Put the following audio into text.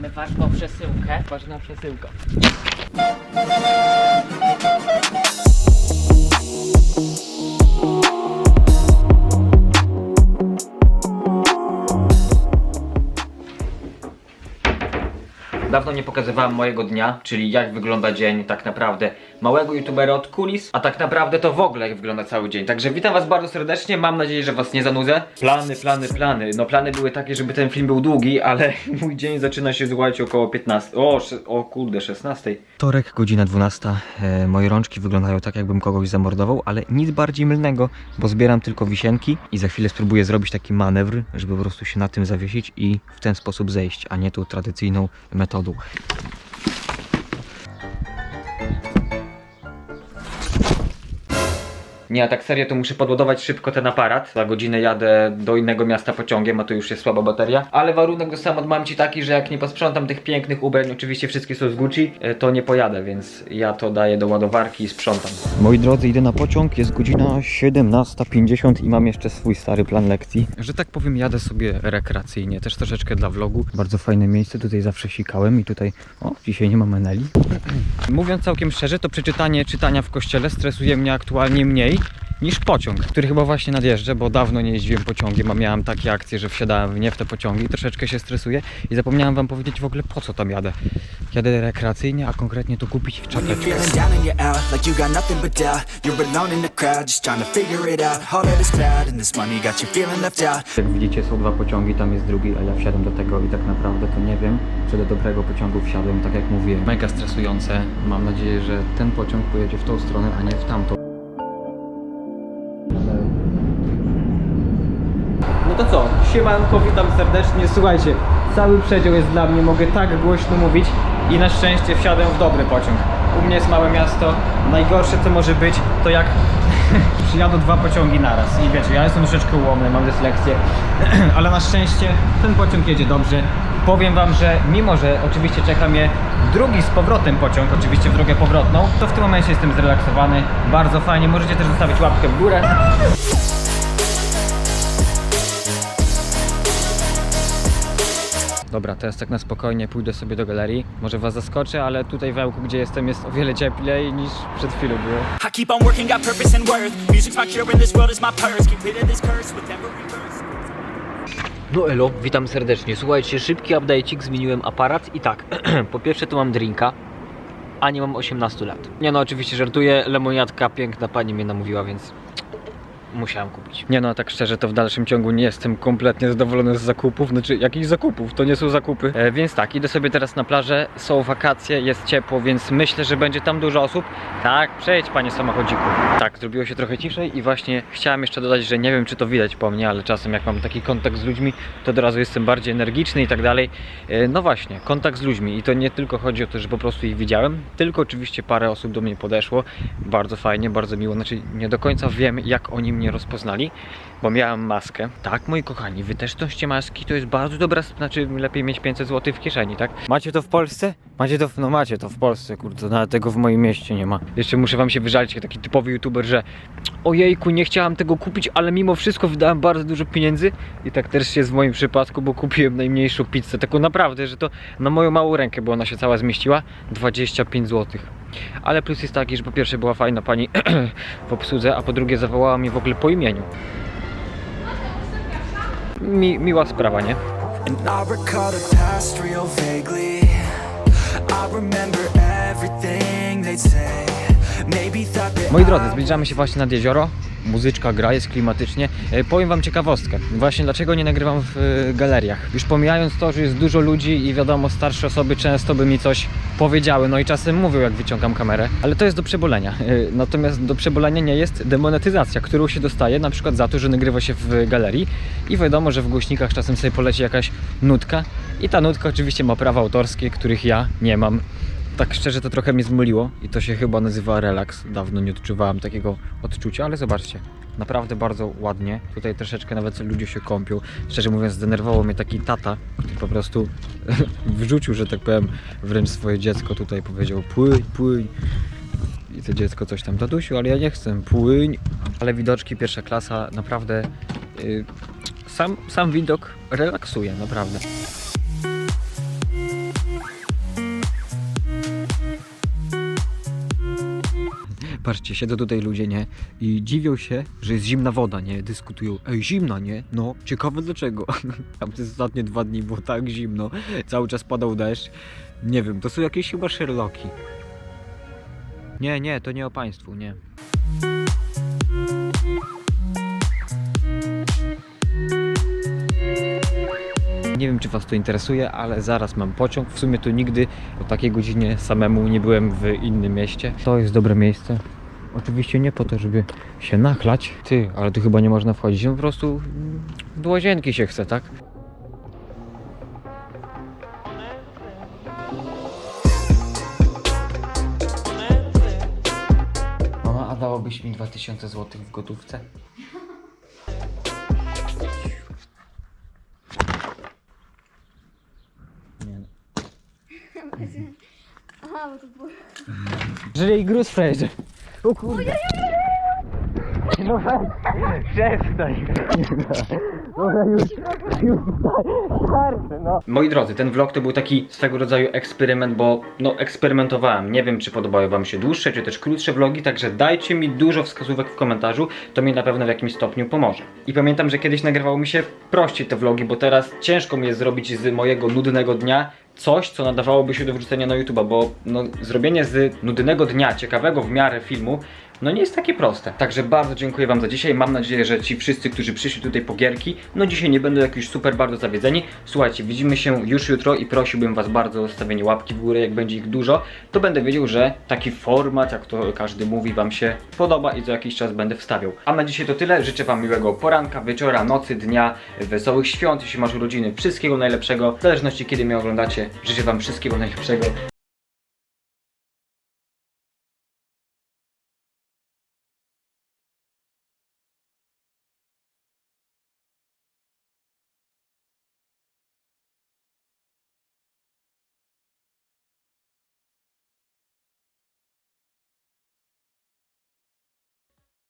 Mamy ważną przesyłkę. Ważna przesyłka. Dawno nie pokazywałem mojego dnia, czyli jak wygląda dzień tak naprawdę małego youtubera od kulis, a tak naprawdę to w ogóle jak wygląda cały dzień. Także witam was bardzo serdecznie, mam nadzieję, że was nie zanudzę. Plany, plany, plany. No plany były takie, żeby ten film był długi, ale mój dzień zaczyna się słuchajcie około 15. O, o kurde, 16. Torek, godzina 12. E, moje rączki wyglądają tak, jakbym kogoś zamordował, ale nic bardziej mylnego, bo zbieram tylko wisienki i za chwilę spróbuję zrobić taki manewr, żeby po prostu się na tym zawiesić i w ten sposób zejść, a nie tą tradycyjną metodą. Nie, a tak serio to muszę podładować szybko ten aparat. Za godzinę jadę do innego miasta pociągiem, a to już jest słaba bateria. Ale warunek dostałem od mamci taki, że jak nie posprzątam tych pięknych ubrań, oczywiście wszystkie są z Gucci, e, to nie pojadę, więc ja to daję do ładowarki i sprzątam. Moi drodzy, idę na pociąg, jest godzina 17.50 i mam jeszcze swój stary plan lekcji. Że tak powiem, jadę sobie rekreacyjnie, też troszeczkę dla vlogu. Bardzo fajne miejsce, tutaj zawsze sikałem i tutaj, o, dzisiaj nie ma meneli. Mówiąc całkiem szczerze, to przeczytanie czytania w kościele stresuje mnie aktualnie mniej niż pociąg, który chyba właśnie nadjeżdżę, bo dawno nie jeździłem pociągiem, a miałem takie akcje, że wsiadałem w nie w te pociągi i troszeczkę się stresuję i zapomniałem wam powiedzieć w ogóle po co tam jadę. Jadę rekreacyjnie, a konkretnie to kupić czapeczkę. Jak widzicie są dwa pociągi, tam jest drugi, a ja wsiadłem do tego i tak naprawdę to nie wiem, czy do dobrego pociągu wsiadłem, tak jak mówiłem. Mega stresujące. Mam nadzieję, że ten pociąg pojedzie w tą stronę, a nie w tamtą. Siemanko, witam serdecznie. Słuchajcie, cały przedział jest dla mnie, mogę tak głośno mówić i na szczęście wsiadłem w dobry pociąg. U mnie jest małe miasto, najgorsze co może być to jak przyjadą dwa pociągi naraz i wiecie, ja jestem troszeczkę ułomny, mam dyslekcję, ale na szczęście ten pociąg jedzie dobrze. Powiem wam, że mimo, że oczywiście czeka mnie drugi z powrotem pociąg, oczywiście w drogę powrotną, to w tym momencie jestem zrelaksowany, bardzo fajnie, możecie też zostawić łapkę w górę. Dobra, teraz tak na spokojnie pójdę sobie do galerii. Może was zaskoczę, ale tutaj w Ełku, gdzie jestem, jest o wiele cieplej niż przed chwilą było. I keep on working, got purpose and worth. Music's my cure and this world is my purse. Get rid of this curse with every verse. No elo, witam serdecznie. Słuchajcie, szybki update'ik, zmieniłem aparat i tak, po pierwsze tu mam drinka, a nie mam 18 lat. Nie no, oczywiście żartuję, lemoniadka piękna pani mnie namówiła, więc musiałem kupić. Nie no, tak szczerze to w dalszym ciągu nie jestem kompletnie zadowolony z zakupów, znaczy jakichś zakupów, to nie są zakupy. E, więc tak, idę sobie teraz na plażę, są wakacje, jest ciepło, więc myślę, że będzie tam dużo osób. Tak, przejdź panie samochodziku. Tak, zrobiło się trochę ciszej i właśnie chciałem jeszcze dodać, że nie wiem czy to widać po mnie, ale czasem jak mam taki kontakt z ludźmi, to od razu jestem bardziej energiczny i tak dalej. E, No właśnie, kontakt z ludźmi i to nie tylko chodzi o to, że po prostu ich widziałem, tylko oczywiście parę osób do mnie podeszło. Bardzo fajnie, bardzo miło. Znaczy nie do końca wiem jak oni mnie rozpoznali, bo miałem maskę. Tak, moi kochani, wy też noście maski, to jest bardzo dobra, znaczy lepiej mieć 500 zł w kieszeni, tak? Macie to w Polsce? Macie to, w, no macie to w Polsce, kurde, nawet tego w moim mieście nie ma. Jeszcze muszę wam się wyżalić, taki typowy youtuber, że ojejku, nie chciałam tego kupić, ale mimo wszystko wydałem bardzo dużo pieniędzy i tak też jest w moim przypadku, bo kupiłem najmniejszą pizzę, taką naprawdę, że to na moją małą rękę, bo ona się cała zmieściła, 25 zł. Ale plus jest taki, że po pierwsze była fajna pani w obsłudze, a po drugie zawołała mnie w ogóle po imieniu. Mi, miła sprawa, nie? I remember everything they'd say. Moi drodzy, zbliżamy się właśnie nad jezioro. Muzyczka gra, jest klimatycznie. E, powiem wam ciekawostkę. Właśnie dlaczego nie nagrywam w e, galeriach. Już pomijając to, że jest dużo ludzi i wiadomo, starsze osoby często by mi coś powiedziały, no i czasem mówią, jak wyciągam kamerę, ale to jest do przebolenia. E, natomiast do przebolenia nie jest demonetyzacja, którą się dostaje na przykład za to, że nagrywa się w galerii i wiadomo, że w głośnikach czasem sobie poleci jakaś nutka i ta nutka oczywiście ma prawa autorskie, których ja nie mam. Tak szczerze to trochę mnie zmyliło i to się chyba nazywa relaks. Dawno nie odczuwałem takiego odczucia, ale zobaczcie. Naprawdę bardzo ładnie. Tutaj troszeczkę nawet ludzie się kąpią. Szczerze mówiąc, zdenerwował mnie taki tata, który po prostu wrzucił, że tak powiem, wręcz swoje dziecko tutaj powiedział płyń, płyń. I to dziecko coś tam, tatusiu, ale ja nie chcę, płyń. Ale widoczki, pierwsza klasa, naprawdę y, sam, sam widok relaksuje, naprawdę. Patrzcie, siedzą tutaj ludzie, nie? I dziwią się, że jest zimna woda, nie? Dyskutują. Ej, zimna, nie? No, ciekawe dlaczego. Tam te ostatnie dwa dni było tak zimno. Cały czas padał deszcz. Nie wiem, to są jakieś chyba Sherlocki. Nie, nie, to nie o państwu, nie. Nie wiem, czy Was to interesuje, ale zaraz mam pociąg. W sumie to nigdy o takiej godzinie samemu nie byłem w innym mieście. To jest dobre miejsce. Oczywiście nie po to, żeby się nachlać. Ty, ale tu chyba nie można wchodzić. Po prostu do łazienki się chce, tak? Mama, a dałobyś mi 2000 zł w gotówce? Aha, bo to było... Żyj gruz frajerze. O kurde. No weź, przestań. Dobra, już, już starczy, no. Moi drodzy, ten vlog to był taki swego rodzaju eksperyment, bo no eksperymentowałem. Nie wiem, czy podobały wam się dłuższe, czy też krótsze vlogi, także dajcie mi dużo wskazówek w komentarzu, to mi na pewno w jakimś stopniu pomoże. I pamiętam, że kiedyś nagrywało mi się prościej te vlogi, bo teraz ciężko mi jest zrobić z mojego nudnego dnia coś, co nadawałoby się do wrzucenia na YouTube'a, bo no, zrobienie z nudnego dnia, ciekawego w miarę filmu, no nie jest takie proste. Także bardzo dziękuję Wam za dzisiaj. Mam nadzieję, że ci wszyscy, którzy przyszli tutaj po gierki, no dzisiaj nie będą jakiś super bardzo zawiedzeni. Słuchajcie, widzimy się już jutro i prosiłbym Was bardzo o stawienie łapki w górę, jak będzie ich dużo, to będę wiedział, że taki format, jak to każdy mówi, Wam się podoba i za jakiś czas będę wstawiał. A na dzisiaj to tyle. Życzę Wam miłego poranka, wieczora, nocy, dnia, wesołych świąt, jeśli masz urodziny, wszystkiego najlepszego. W zależności kiedy mnie oglądacie, życzę Wam wszystkiego najlepszego.